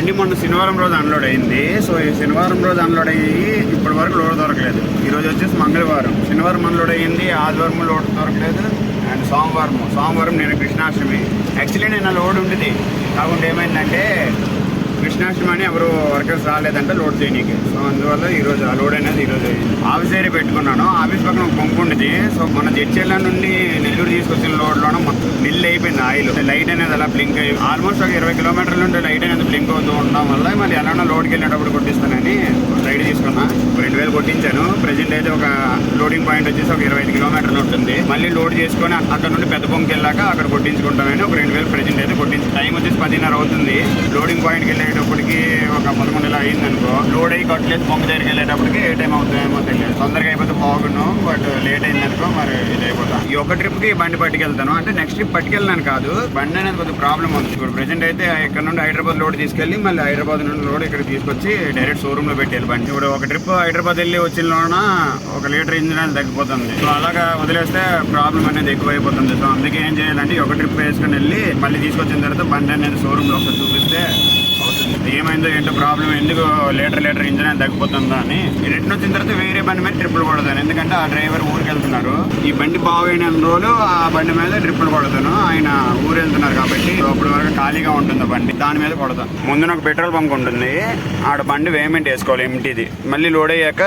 బండి మొన్న శనివారం రోజు అన్లోడ్ అయింది. సో ఈ శనివారం రోజు అన్లోడ్ అయ్యి ఇప్పటి వరకు లోడ్ దొరకలేదు. ఈరోజు వచ్చేసి మంగళవారం. శనివారం అన్లోడ్ అయ్యింది ఆదివారం లోడ్ దొరకలేదు అండ్ సోమవారం సోమవారం నేను కృష్ణాష్టమి. యాక్చువల్లీ నేను లోడ్ ఉండేది. కాకుండా ఏమైందంటే కృష్ణాష్టమి ఎవరు వర్కర్స్ రాలేదంటే లోడ్ చేయడానికి సో అందువల్ల ఈరోజు ఆ లోడ్ అనేది ఈరోజు ఆఫీస్ ఏరియా పెట్టుకున్నాను. ఆఫీస్ పక్కన ఒక పంపు ఉండేది. సో మన జడ్చెల్ల నుండి నెల్లూరు తీసుకొచ్చిన లోడ్లోనూ మొత్తం బిల్ అయిపోయింది ఆయిల్. లైట్ అనేది అలా బ్లింక్ అయ్యి ఆల్మోస్ట్ ఒక ఇరవై కిలోమీటర్ల నుండి లైట్ అనేది బ్లింక్ అవుతూ ఉండడం వల్ల మళ్ళీ ఎలానో లోడ్కి వెళ్ళేటప్పుడు కొట్టిస్తానని లైట్ తీసుకున్నా. రెండు వేలు కొట్టించాను. ప్రెజెంట్ అయితే ఒక లోడింగ్ పాయింట్ వచ్చేసి ఒక ఇరవై ఐదు కిలోమీటర్లు ఉంటుంది. మళ్ళీ లోడ్ చేసుకొని అక్కడ నుండి పెద్ద పొంకి వెళ్ళాక అక్కడ కొట్టించుకుంటామని ఒక రెండు వేలు ప్రెజెంట్ అయితే కొట్టించు టైం వచ్చేసి పదిన్నర అవుతుంది. లోడింగ్ పాయింట్కి వెళ్ళేటప్పటికి ఒక పదకొండు ఇలా అయింది అనుకో లోడ్ అయ్యి కట్టలేదు పొంగ దగ్గరికి వెళ్ళేటప్పటికి ఏ టైం అవుతుందేమో తెలియదు. తొందరగా అయిపోతే బాగుండు బట్ లేట్ అయింది అనుకో మరి ఇది అయిపోతా. ఈ ఒక ట్రిప్కి బండి పట్టుకెళ్తాను. అంటే నెక్స్ట్ ట్రిప్ పట్టుకెళ్ళాను కాదు బండి అనేది కొద్దిగా ప్రాబ్లం ఉంది. ఇప్పుడు ప్రెసెంట్ అయితే ఇక్కడ నుండి హైదరాబాద్ లోడ్ తీసుకెళ్ళి మళ్ళీ హైదరాబాద్ నుండి లోడ్ ఇక్కడ తీసుకొచ్చి డైరెక్ట్ షోరూమ్లో పెట్టేది బండి. ఇప్పుడు ఒక ట్రిప్ హైదరాబాద్ వెళ్ళి వచ్చిన లోన ఒక లీటర్ ఇంజిన్ అనేది తగ్గిపోతుంది. సో అలాగా వదిలేస్తే ప్రాబ్లం అనేది ఎక్కువైపోతుంది. సో అందుకే ఏం చేయాలంటే ఒక ట్రిప్ వేసుకుని వెళ్ళి మళ్ళీ తీసుకొచ్చిన తర్వాత బండి అనేది షోరూమ్లో ఒకసారి చూపిస్తే ఏమైందో ఏంటో ప్రాబ్లం ఎందుకు లీటర్ లీటర్ ఇంజన్ అనేది తగ్గిపోతుందా అని. రిటర్న్ వచ్చిన తర్వాత వేరే బండి మీద ట్రిప్పులు కొడతాను. ఎందుకంటే ఆ డ్రైవర్ ఊరికి వెళ్తున్నారు ఈ బండి బాగైన రోజులు ఆ బండి మీద ట్రిప్పులు కొడతాను. ఆయన ఊరు వెళ్తున్నారు కాబట్టి అప్పుడు వరకు ఖాళీగా ఉంటుంది బండి. దాని మీద కొడతాను. ముందున ఒక పెట్రోల్ బంక్ ఉంటుంది. ఆడ బండి వేమెంట్ వేసుకోవాలి ఎంటీది మళ్ళీ లోడ్ అయ్యాక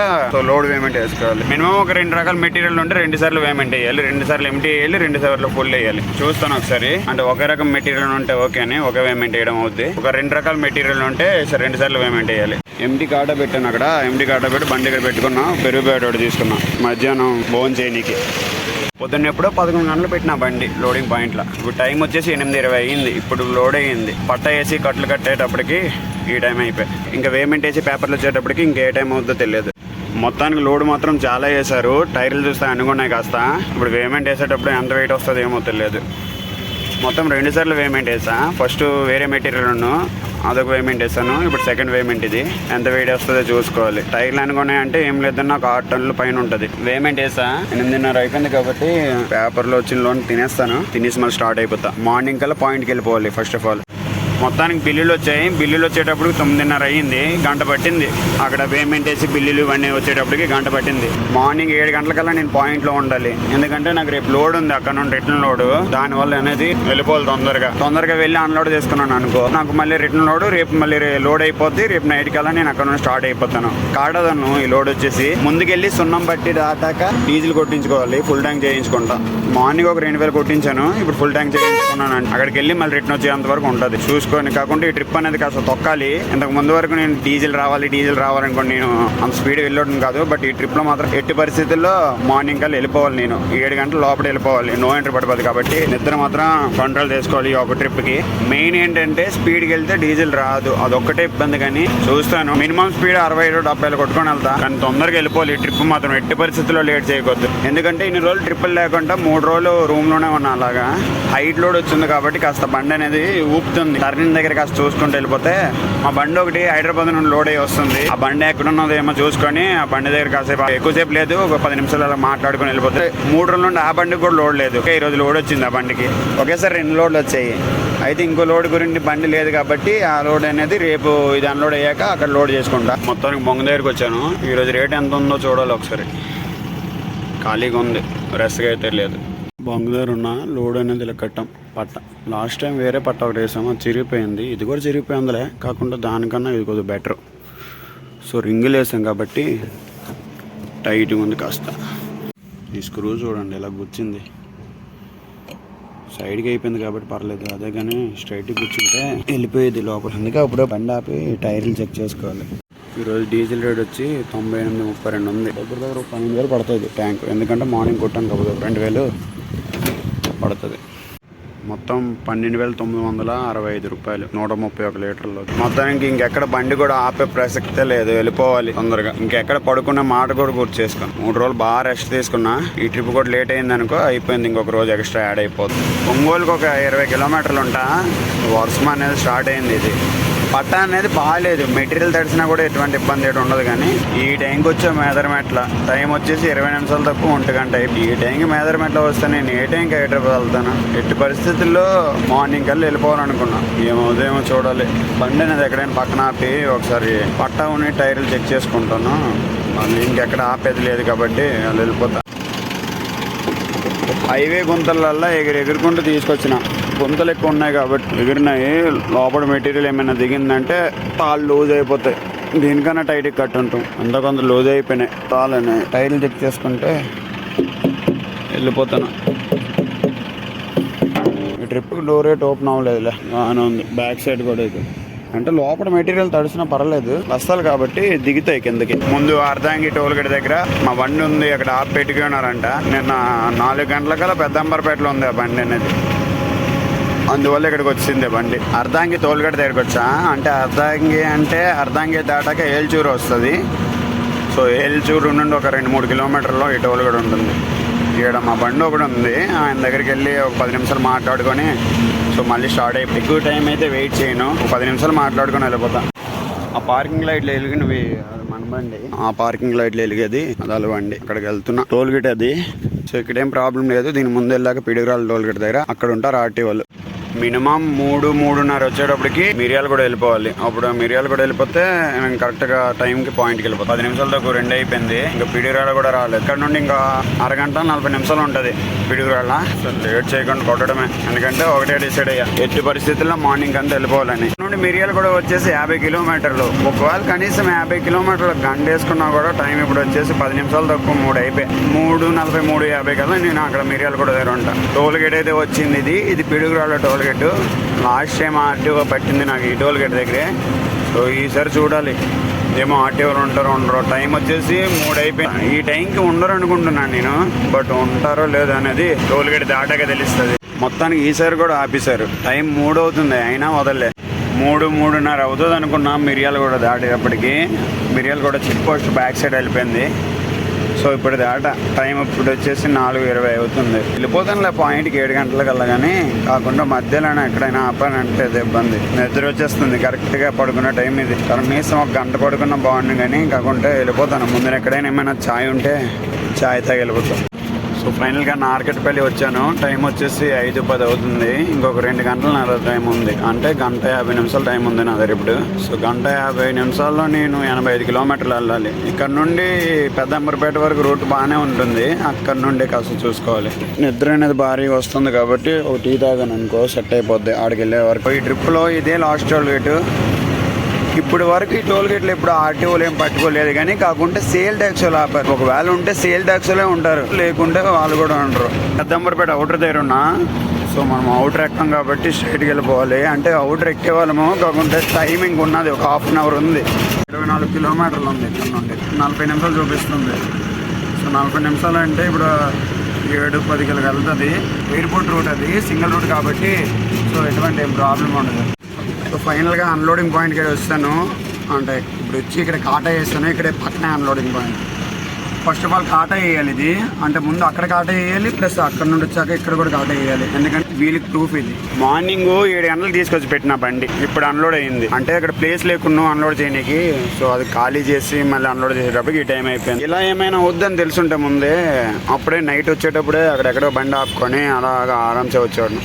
లోడ్ వేమెంట్ వేసుకోవాలి. మినిమం ఒక రెండు రకాల మెటీరియల్ ఉంటే రెండు సార్లు వేమెంట్ వేయాలి. రెండు సార్లు ఎంటీ వేయాలి. రెండు సార్లు ఫుల్ వేయాలి. చూస్తాను ఒకసారి. అంటే ఒక రకం మెటీరియల్ ఉంటే ఓకే అని ఒక వేమెంట్ వేయడం అవుద్ది. ఒక రెండు రకాల మెటీరియల్ ఉంటే సరే రెండు సార్లు పేమెంట్ వేయాలి ఎండి కాటా పెట్టాను అక్కడ. ఎండి కాటా పెట్టి బండి ఇక్కడ పెట్టుకున్నా పెరుగు ప్యాకెట్ ఒకటి తీసుకున్నా మధ్యాహ్నం భోజనం చేయనీకి. పొద్దున్న ఎప్పుడో పదకొండు గంటలు పెట్టిన బండి లోడింగ్ పాయింట్లో ఇప్పుడు టైం వచ్చేసి ఎనిమిది ఇరవై అయ్యింది ఇప్పుడు లోడ్ అయ్యింది. పట్ట వేసి కట్లు కట్టేటప్పటికి ఈ టైం అయిపోయి ఇంకా పేమెంట్ వేసి పేపర్లు వచ్చేటప్పటికి ఇంకా ఏ టైం అవుతుందో తెలియదు. మొత్తానికి లోడ్ మాత్రం చాలా వేశారు. టైర్లు చూస్తే అనుకున్నాయి కాస్త. ఇప్పుడు పేమెంట్ వేసేటప్పుడు ఎంత వెయిట్ వస్తుందో ఏమో తెలియదు. మొత్తం రెండు సార్లు పేమెంట్ వేసా. ఫస్ట్ వేరే మెటీరియల్ ఉన్ను. అదొక పేమెంట్ వేసాను ఇప్పుడు సెకండ్ పేమెంట్ ఇది. ఎంత వెయిట్ వస్తుందో చూసుకోవాలి. టైర్లు అనుకున్నాయి అంటే ఏం లేదన్నా నాకు ఆరు టన్నుల పైన ఉంటుంది. పేమెంట్ వేసా. ఎనిమిదిన్నర అయిపోయింది కాబట్టి పేపర్లో వచ్చిన లోన్ తినేస్తాను. తినేసి మళ్ళీ స్టార్ట్ అయిపోతా. మార్నింగ్ కల్లా పాయింట్కి వెళ్ళిపోవాలి ఫస్ట్ ఆఫ్ ఆల్ మొత్తానికి బిల్లులు వచ్చాయి. బిల్లులు వచ్చేటప్పుడు తొమ్మిదిన్నర అయ్యింది. గంట పట్టింది. అక్కడ పేమెంట్ వేసి బిల్లులు ఇవన్నీ వచ్చేటప్పటికి గంట పట్టింది. మార్నింగ్ ఏడు గంటలకల్లా నేను పాయింట్లో ఉండాలి. ఎందుకంటే నాకు రేపు లోడ్ ఉంది. అక్కడ నుండి రిటర్న్ లోడ్ దానివల్ల అనేది వెళ్ళిపోవాలి తొందరగా. తొందరగా వెళ్ళి అన్లోడ్ చేసుకున్నాను అనుకో. నాకు మళ్ళీ రిటర్న్ లోడ్ రేపు మళ్ళీ రే- లోడ్ అయిపోద్ది. రేపు నైట్ కల్లా నేను అక్కడ నుండి స్టార్ట్ అయిపోతాను. కాడదను ఈ లోడ్ వచ్చేసి ముందుకెళ్ళి సున్నం బట్టి దాటాక డీజిల్ కొట్టించుకోవాలి. ఫుల్ ట్యాంక్ చేయించుకుంటా. మార్నింగ్ ఒక రెండు వేలు కొట్టించాను. ఇప్పుడు ఫుల్ ట్యాంక్ చేయించుకున్నాను. అక్కడికి వెళ్ళి మళ్ళీ రిటర్న్ వచ్చేంత వరకు ఉంటుంది. చూసుకొని కాకుండా ఈ ట్రిప్ అనేది కాస్త తొక్కాలి. ఇంతకు ముందు వరకు నేను డీజిల్ రావాలి డీజిల్ రావాలనుకోండి నేను అంత స్పీడ్ వెళ్ళడం కాదు. బట్ ఈ ట్రిప్లో మాత్రం ఎట్టి పరిస్థితుల్లో మార్నింగ్ కల్లా వెళ్ళిపోవాలి నేను. ఏడు గంటల లోపల వెళ్ళిపోవాలి. నో ఎంట్రీ పడిపోదు కాబట్టి నిద్ర మాత్రం కంట్రోల్ చేసుకోవాలి ఈ ఒక ట్రిప్కి మెయిన్ ఏంటంటే స్పీడ్కి వెళ్తే డీజిల్ రాదు. అదొక్కటే ఇబ్బంది కానీ చూస్తాను. మినిమం స్పీడ్ అరవై ఐదు డెబ్బైలు కొట్టుకొని వెళ్తా. కానీ తొందరగా వెళ్ళిపోవాలి ఈ ట్రిప్ మాత్రం. ఎట్టి పరిస్థితుల్లో లేట్ చేయకూడదు. ఎందుకంటే ఇన్ని రోజులు ట్రిప్పులు లేకుండా మూడు రోజులు రూమ్లోనే ఉన్నా అలాగా. హైట్ లోడ్ వచ్చింది కాబట్టి కాస్త బండి అనేది ఊపుతుంది. స్టేషన్ దగ్గర కాస్త చూసుకుంటూ వెళ్ళిపోతే మా బండి ఒకటి హైదరాబాద్ నుండి లోడ్ అయ్యి వస్తుంది. ఆ బండి ఎక్కడ ఉన్నదో ఏమో చూసుకొని ఆ బండి దగ్గర కాసేపు ఎక్కువసేపు లేదు ఒక పది నిమిషాలు అలా మాట్లాడుకొని వెళ్ళిపోతే మూడు రోజుల నుండి ఆ బండికి కూడా లోడ్ లేదు. ఓకే, ఈ రోజు లోడ్ వచ్చింది ఆ బండికి. ఒకేసారి రెండు లోడ్లు వచ్చాయి. అయితే ఇంకో లోడ్ గురించి బండి లేదు కాబట్టి ఆ లోడ్ అనేది రేపు ఇది అన్లోడ్ అయ్యాక అక్కడ లోడ్ చేసుకుంటా. మొత్తానికి బొంగ దగ్గరికి వచ్చాను. ఈరోజు రేట్ ఎంత ఉందో చూడాలి ఒకసారి. ఖాళీగా ఉంది. రెస్ట్గా అయితే లేదు. బొంగు దగ్గర ఉన్న లోడ్ అనేది ఇలా కట్టాం. పట్ట. లాస్ట్ టైం వేరే పట్ట ఒకటి వేసాము అది చిరిగిపోయింది. ఇది కూడా చిరిగిపోయిందిలే. కాకుండా దానికన్నా ఇది కొద్దిగా బెటర్. సో రింగులు వేసాం కాబట్టి టైట్గా ఉంది కాస్త. ఈ స్క్రూ చూడండి ఇలా గుచ్చింది. సైడ్కి అయిపోయింది కాబట్టి పర్లేదు. అదే కానీ స్ట్రైట్కి కూర్చుంటే వెళ్ళిపోయేది లోపల. అందుకే అప్పుడే బండి ఆపి టైర్లు చెక్ చేసుకోవాలి. ఈరోజు డీజిల్ రేట్ వచ్చి తొంభై ఎనిమిది ముప్పై రెండు ఉంది. దగ్గర దగ్గర పన్నెండు వేలు పడుతుంది ట్యాంక్. ఎందుకంటే మార్నింగ్ కొట్టాను కాబట్టి రెండు వేలు. పడుతుంది. మొత్తం పన్నెండు వేల తొమ్మిది వందల అరవై ఐదు రూపాయలు. నూట ముప్పై ఒక లీటర్లు. మొత్తానికి ఇంకెక్కడ బండి కూడా ఆపే ప్రసక్తే లేదు. వెళ్ళిపోవాలి తొందరగా. ఇంకెక్కడ పడుకున్న మాట కూడా గుర్తు చేసుకున్నాను మూడు రోజులు బాగా రెస్ట్ తీసుకున్నా ఈ ట్రిప్ కూడా లేట్ అయింది అనుకో అయిపోయింది ఇంకొక రోజు ఎక్స్ట్రా యాడ్ అయిపోతుంది. ఒంగోలుకి ఒక ఇరవై కిలోమీటర్లు ఉంటా. వర్షం అనేది స్టార్ట్ అయింది ఇది. పట్ట అనేది బాగాలేదు మెటీరియల్ తడిసినా కూడా ఎటువంటి ఇబ్బంది ఏడు ఉండదు కానీ ఈ టైంకి వచ్చే మేదరమెట్ల టైం వచ్చేసి ఇరవై నిమిషాలు తక్కువ ఒంటి గంట ఈ టైంకి మేదరమెట్ల వస్తే నేను ఏ టైంకి హైదరాబాద్ వెళ్తాను? ఎట్టి పరిస్థితుల్లో మార్నింగ్ కల్లా వెళ్ళిపోవాలనుకున్నా. ఏమవుదేమో చూడాలి. బండి అనేది ఎక్కడైనా పక్కన ఆపి ఒకసారి పట్ట ఉని టైర్లు చెక్ చేసుకుంటాను. మళ్ళీ ఇంకెక్కడ ఆపేది లేదు కాబట్టి వాళ్ళు వెళ్ళిపోతా. హైవే గుంతలల్లో ఎగిరి ఎగురుకుంటూ తీసుకొచ్చిన. గుంతలు ఎక్కువ ఉన్నాయి కాబట్టి ఎగిరినాయి. లోపల మెటీరియల్ ఏమైనా దిగిందంటే తాళ్ళు లూజ్ అయిపోతాయి. దీనికన్నా టైట్ కట్ ఉంటాం. అంత కొంత లూజ్ అయిపోయినాయి. తాళ్ళని టైర్లు చెక్ చేసుకుంటే వెళ్ళిపోతాను. ఈ ట్రిప్కి డోర్ రేట్ ఓపెన్ అవ్వలేదులే. బాగానే ఉంది. బ్యాక్ సైడ్ కూడా ఇది అంటే లోపల మెటీరియల్ తడిసినా పర్లేదు. బస్తాలు కాబట్టి దిగుతాయి కిందకి. ముందు అర్ధాంగి టోల్గేట్ దగ్గర మా బండి ఉంది అక్కడ ఆప్ పెట్టుకుని ఉన్నారంట నిన్న నాలుగు గంటలకల్లా పెద్దంబరపేటలో ఉంది ఆ బండి అనేది. అందువల్ల ఇక్కడికి వచ్చింది బండి. అర్ధాంగి తోలుగడ్డ దగ్గరికి వచ్చా? అంటే అర్ధాంగి అంటే అర్ధాంగి దాటాక ఏల్చూరు వస్తుంది. సో ఏల్చూరు నుండి ఒక రెండు మూడు కిలోమీటర్లో ఈ టోలుగడ ఉంటుంది. ఇక్కడ మా బండి ఒకటి ఉంది. ఆయన దగ్గరికి వెళ్ళి ఒక పది నిమిషాలు మాట్లాడుకొని సో మళ్ళీ స్టార్ట్ అయిపోయి ఎక్కువ టైం అయితే వెయిట్ చేయను. ఒక పది నిమిషాలు మాట్లాడుకొని వెళ్ళిపోతా. ఆ పార్కింగ్ లైట్లు వెలిగినవి మన బండి. ఆ పార్కింగ్ లైట్లు వెలిగేది అది అలవండి బండి. అక్కడికి వెళ్తున్నా. టోల్ గేట్ అది. సో ఇక్కడ ఏం ప్రాబ్లం లేదు. దీని ముందు వెళ్ళాక పిడుగురాలు టోల్ గేట్ దగ్గర. అక్కడ ఉంటారు ఆర్టీ వాళ్ళు. మినిమం మూడు మూడున్నర వచ్చేటప్పటికి మిరియాలు కూడా వెళ్ళిపోవాలి. అప్పుడు మిరియాలు కూడా వెళ్ళిపోతే మేము కరెక్ట్గా టైంకి పాయింట్కి వెళ్ళిపోతాను పది నిమిషాల దాకా రెండు అయిపోయింది. ఇంకా పిడుగురాల కూడా రాలేదు. ఇక్కడ నుండి ఇంకా అరగంట నలభై నిమిషాలు ఉంటుంది పిడుగురాల లేట్ చేయకుండా కొట్టడమే. ఎందుకంటే ఒకటే డిసైడ్ అయ్యా. ఎట్టి పరిస్థితుల్లో మార్నింగ్ అంతా వెళ్ళిపోవాలని. నుండి మిరియాలు కూడా వచ్చేసి యాభై కిలోమీటర్లు. ఒకవేళ కనీసం యాభై కిలోమీటర్లు గంట వేసుకున్నా కూడా టైం ఇప్పుడు వచ్చేసి పది నిమిషాలు తక్కువ మూడు అయిపోయి మూడు నలభై మూడు యాభై కదా నేను అక్కడ మిరియాలు కూడా దగ్గర ఉంటా. టోల్ గేట్ అయితే వచ్చింది ఇది. ఇది Piduguralla toll gate last time RTO పట్టింది నాకు ఈ టోల్ గేట్ దగ్గరే. సో ఈసారి చూడాలి. ఏమో ఆర్టీఓలు ఉంటారో ఉండరో. టైం వచ్చేసి మూడు అయిపోయింది ఈ టైంకి ఉండరు అనుకుంటున్నాను నేను. బట్ ఉంటారో లేదో అనేది టోల్ గేట్ దాటాక తెలుస్తుంది. మొత్తానికి ఈసారి కూడా ఆపేశారు. టైం మూడు అవుతుంది అయినా వదలలే. మూడు మూడున్నర అవుతుంది అనుకున్నాం మిరియాలు కూడా దాటేటప్పటికి. మిరియాలు కూడా చెక్ పోస్ట్ బ్యాక్ సైడ్ వెళ్ళిపోయింది. సో ఇప్పుడు దాట టైం ఇప్పుడు వచ్చేసి నాలుగు ఇరవై అవుతుంది. వెళ్ళిపోతానులే పాయింట్కి ఏడు గంటలకు వెళ్ళగానే కాకుండా మధ్యలోనే ఎక్కడైనా ఆపానంటే అది ఇబ్బంది. నిద్ర వచ్చేస్తుంది కరెక్ట్గా పడుకున్న టైం ఇది. కనీసం ఒక గంట పడుకున్న బాగుండు కానీ కాకుంటే వెళ్ళిపోతాను. ముందు ఎక్కడైనా ఏమైనా ఛాయ్ ఉంటే ఛాయ్ తాగి వెళ్ళిపోతాను. సో ఫైనల్గా నార్కెట్పల్లి వచ్చాను. టైం వచ్చేసి ఐదు పది అవుతుంది. ఇంకొక రెండు గంటల నా టైం ఉంది. అంటే గంట యాభై నిమిషాలు టైం ఉంది నా దగ్గర ఇప్పుడు. సో గంట యాభై నిమిషాల్లో నేను ఎనభై ఐదు కిలోమీటర్లు వెళ్ళాలి. ఇక్కడ నుండి పెద్దంబరపేట వరకు రూట్ బాగానే ఉంటుంది. అక్కడ నుండి కాస్త చూసుకోవాలి. నిద్ర అనేది భారీగా వస్తుంది కాబట్టి ఒక టీ తాగాను అనుకో సెట్ అయిపోద్ది. ఆడికి వెళ్ళే వరకు. ఈ ట్రిప్లో ఇదే లాస్ట్ టోల్ గేటు. ఇప్పుడు వరకు ఈ టోల్ గేట్లు ఇప్పుడు ఆర్టీఓలు ఏం పట్టుకోలేదు కానీ కాకుంటే సేల్ ట్యాక్స్ ఆపారు. ఒకవేళ ఉంటే సేల్ ట్యాక్స్లే ఉంటారు. లేకుంటే వాళ్ళు కూడా ఉండరు. పెద్దంబరపేట అవుటర్ దగ్గర ఉన్నా సో మనం అవుటర్ ఎక్కాం కాబట్టి స్ట్రైట్కి వెళ్ళిపోవాలి. అంటే అవుటర్ ఎక్కే వాళ్ళము కాకుంటే టైమింగ్ ఉన్నది. ఒక హాఫ్ అన్ అవర్ ఉంది. ఇరవై నాలుగు కిలోమీటర్లు ఉంది ఇక్కడ నుండి. నలభై నిమిషాలు చూపిస్తుంది. సో నలభై నిమిషాలు అంటే ఇప్పుడు ఏడు పది కిలోకి వెళ్తుంది ఎయిర్పోర్ట్ రూట్ అది సింగిల్ రూట్ కాబట్టి సో ఎటువంటి ఏం ప్రాబ్లం ఉండదు. సో ఫైనల్గా అన్లోడింగ్ పాయింట్కి వస్తాను. అంటే ఇప్పుడు వచ్చి ఇక్కడ కాటా వేస్తాను. ఇక్కడే పక్కనే unloading point first of all కాటా వేయాలి ఇది. అంటే ముందు అక్కడ కాటా వేయాలి ప్లస్ అక్కడ నుండి వచ్చాక ఇక్కడ కూడా కాటా వేయాలి. ఎందుకంటే వీళ్ళకి ప్రూఫ్ ఇది. మార్నింగ్ ఏడు గంటలకు తీసుకొచ్చి పెట్టిన బండి. ఇప్పుడు అన్లోడ్ అయింది. అంటే అక్కడ ప్లేస్ లేకుండా అన్లోడ్ చేయడానికి సో అది ఖాళీ చేసి మళ్ళీ అన్లోడ్ చేసేటప్పటికి ఈ టైం అయిపోయింది. ఇలా ఏమైనా వద్దని తెలుసుంటే ముందే అప్పుడే నైట్ వచ్చేటప్పుడే అక్కడెక్కడో బండి ఆపుకొని అలాగా ఆరామ్సే వచ్చేవాడు